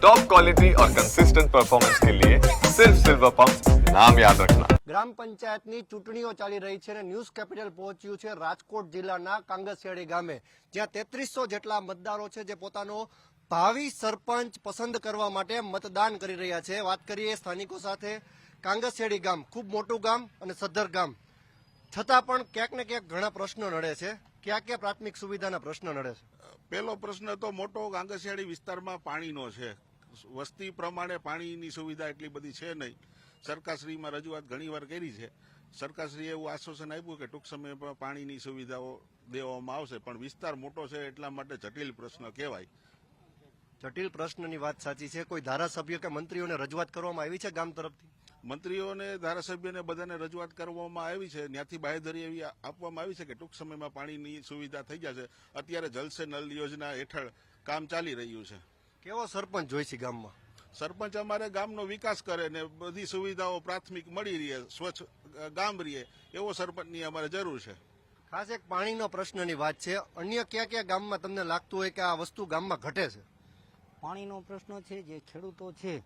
Top quality और consistent performance के लिए सिर्फ सिल्वर पंप नाम याद रखना ગ્રામ પંચાયતની ચૂંટણીઓ ચાલી રહી છે અને ન્યૂઝ કેપિટલ પહોંચ્યું છે રાજકોટ જિલ્લાના કાંગસિયાળી ગામે જ્યાં તેત્રીસો જેટલા મતદારો છે જે પોતાનો ભાવિ સરપંચ પસંદ કરવા માટે મતદાન કરી રહ્યા છે વાત કરીએ સ્થાનિકો સાથે કાંગસિયાળી ગામ ખૂબ મોટું ગામ અને સદ્ધર ગામ છતાં પણ ક્યાંક ને ક્યાંક ઘણા પ્રશ્નો નડે છે ક્યાં ક્યાં પ્રાથમિક સુવિધાના પ્રશ્નો નડે છે પહેલો પ્રશ્ન તો મોટો ગાંગસિયાળી વિસ્તારમાં પાણીનો છે વસ્તી પ્રમાણે પાણીની સુવિધા એટલી બધી છે નહીં. સરકારશ્રીમાં રજૂઆત ઘણીવાર કરી છે. સરકારશ્રીએ એવું આશ્વાસન આપ્યું કે ટૂંક સમયમાં પાણીની સુવિધાઓ દેવામાં આવશે પણ વિસ્તાર મોટો છે એટલા માટે જટિલ પ્રશ્ન કહેવાય. જટિલ પ્રશ્નની વાત સાચી છે. કોઈ ધારાસભ્ય કે મંત્રીઓને રજૂઆત કરવામાં આવી છે ગામ તરફથી? મંત્રીઓને ધારાસભ્યને બધાને રજૂઆત કરવામાં આવી છે. ત્યાંથી બાહેધરી એવી આપવામાં આવી છે કે ટૂંક સમયમાં પાણીની સુવિધા થઈ જશે. અત્યારે જલસે નલ યોજના હેઠળ કામ ચાલી રહ્યું છે. કેવો સરપંચ જોઈ છે ગામમાં? સરપંચ અમારે ગામનો વિકાસ કરે ને બધી સુવિધાઓ પ્રાથમિક મળી રહે સ્વચ્છ ગામ રહે એવો સરપંચની અમારે જરૂર છે. ખાસ એક પાણીનો પ્રશ્નની વાત છે. અન્ય કયા ક્યાં ગામમાં તમને લાગતું હોય કે આ વસ્તુ ગામમાં ઘટે છે? પાણીનો પ્રશ્ન છે જે ખેડૂતો છે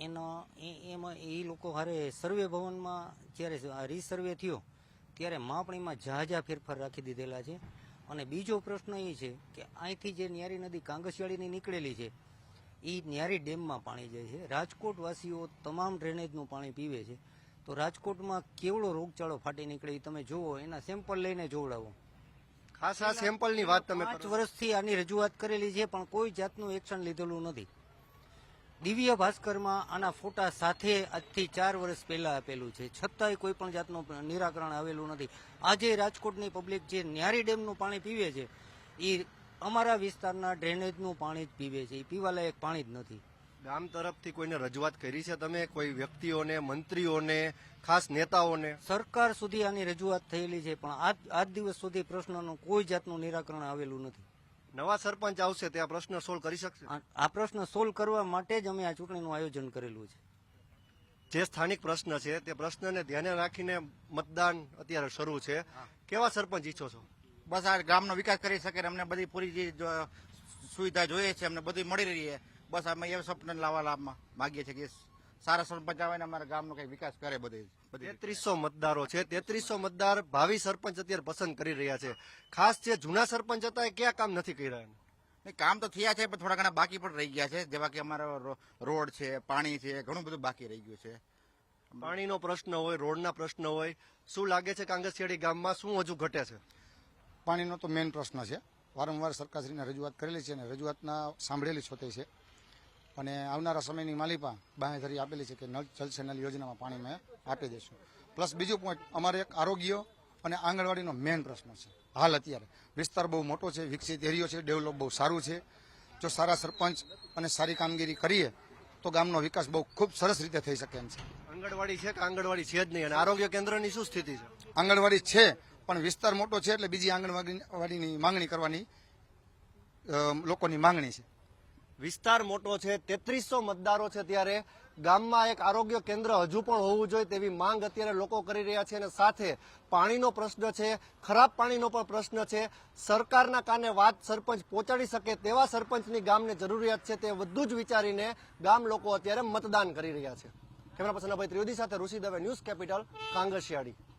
એનો એ- એમાં એ લોકો હારે સર્વે ભવનમાં જ્યારે રીસર્વે થયો ત્યારે માપણીમાં ઝાઝા ફેરફાર રાખી દીધેલા છે. અને બીજો પ્રશ્ન એ છે કે અહીંથી જે ન્યારી નદી કાંગસિયાળીની નીકળેલી છે એ ન્યારી ડેમમાં પાણી જાય છે. રાજકોટ વાસીઓ તમામ ડ્રેનેજનું પાણી પીવે છે. તો રાજકોટમાં કેવડો રોગચાળો ફાટી નીકળે એ તમે જુઓ એના સેમ્પલ લઈને જોવડાવો. ખાસ આ સેમ્પલની વાત તમે પાંચ વર્ષથી આની રજૂઆત કરેલી છે પણ કોઈ જાતનું એક્શન લીધેલું નથી. દિવ્ય ભાસ્કરમાં આના ફોટા સાથે આજથી ચાર વર્ષ પહેલા આપેલું છે. છતાંય કોઈ પણ જાતનું નિરાકરણ આવેલું નથી. આજે રાજકોટની પબ્લિક જે ન્યારી ડેમનું પાણી પીવે છે એ અમારા વિસ્તારના ડ્રેનેજનું પાણી જ પીવે છે. એ પીવાલાયક પાણી જ નથી. ગામ તરફથી કોઈને રજૂઆત કરી છે તમે? કોઈ વ્યક્તિઓને મંત્રીઓને ખાસ નેતાઓને? સરકાર સુધી આની રજૂઆત થયેલી છે પણ આજ આજ દિવસ સુધી પ્રશ્નનું કોઈ જાતનું નિરાકરણ આવેલું નથી. નવા સરપંચ આવશે તે આ પ્રશ્ન સોલ્વ કરી શકશે? આ- પ્રશ્ન સોલ્વ કરવા માટે જ અમે આ ચૂંટણીનું આયોજન કરેલું છે. જે સ્થાનિક પ્રશ્ન છે તે પ્રશ્નને ધ્યાને રાખીને મતદાન અત્યારે શરૂ છે. કેવા સરપંચ ઈચ્છો છો? બસ આ ગામનો વિકાસ કરી શકે અમને બધી પૂરી જે સુવિધા જોઈએ છે અમને બધી મળી રહી છે. બસ અમે એ સ્વપ્ન લાવવા લાભમાં માગીએ છીએ કે સારા સરપંચ આવે ને અમારા ગામનો કઈ વિકાસ કરે બધે બધી તેત્રીસો મતદારો છે. તેત્રીસો મતદાર ભાવિ સરપંચ અત્યારે પસંદ કરી રહ્યા છે. ખાસ જે જૂના સરપંચ હતા એ ક્યાં કામ નથી કરી રહ્યા કામ તો થયા છે પણ થોડા ઘણા બાકી પણ રહી ગયા છે. જેવા કે અમારો રોડ છે પાણી છે ઘણું બધું બાકી રહી ગયું છે. પાણીનો પ્રશ્ન હોય રોડના પ્રશ્ન હોય શું લાગે છે કાંગસિયાળી ગામમાં શું હજુ ઘટે છે? પાણીનો તો મેઇન પ્રશ્ન છે. વારંવાર સરકારશ્રીને રજૂઆત કરેલી છે અને રજૂઆતના સાંભળેલી છોતે છે. અને આવનારા સમયની માલિપા બાંહેધરી આપેલી છે કે નળ જલ સે નલ યોજનામાં પાણી અમે આપી દઈશું. પ્લસ બીજું પોઈન્ટ અમારે એક આરોગ્ય અને આંગણવાડીનો મેઇન પ્રશ્ન છે. હાલ અત્યારે. વિસ્તાર બહુ મોટો છે વિકસિત એરિયો છે ડેવલપ બહુ સારું છે. જો સારા સરપંચ અને સારી કામગીરી કરીએ તો ગામનો વિકાસ બહુ ખૂબ સરસ રીતે થઈ શકે એમ છે. આંગણવાડી છે કે આંગણવાડી છે જ નહીં? અને આરોગ્ય કેન્દ્રની શું સ્થિતિ છે? આંગણવાડી છે પણ વિસ્તાર મોટો છે એટલે બીજી આંગણવાડીની માંગણી કરવાની લોકોની માંગણી છે. વિસ્તાર મોટો છે, તેત્રીસો મતદારો છે ત્યારે ગામમાં એક આરોગ્ય કેન્દ્ર હજુ પણ હોવું જોઈએ તેવી માંગ અત્યારે લોકો કરી રહ્યા છે અને સાથે પાણીનો પ્રશ્ન છે, ખરાબ પાણીનો પણ પ્રશ્ન છે. સરકારના કાને વાત સરપંચ પહોંચાડી શકે તેવા સરપંચની ગામને જરૂરિયાત છે તે બધું જ વિચારીને ગામ લોકો અત્યારે મતદાન કરી રહ્યા છે. કેમેરા પર્સન અભય ત્રિવેદી સાથે ઋષિ દવે ન્યૂઝ કેપિટલ કાંગસિયાળી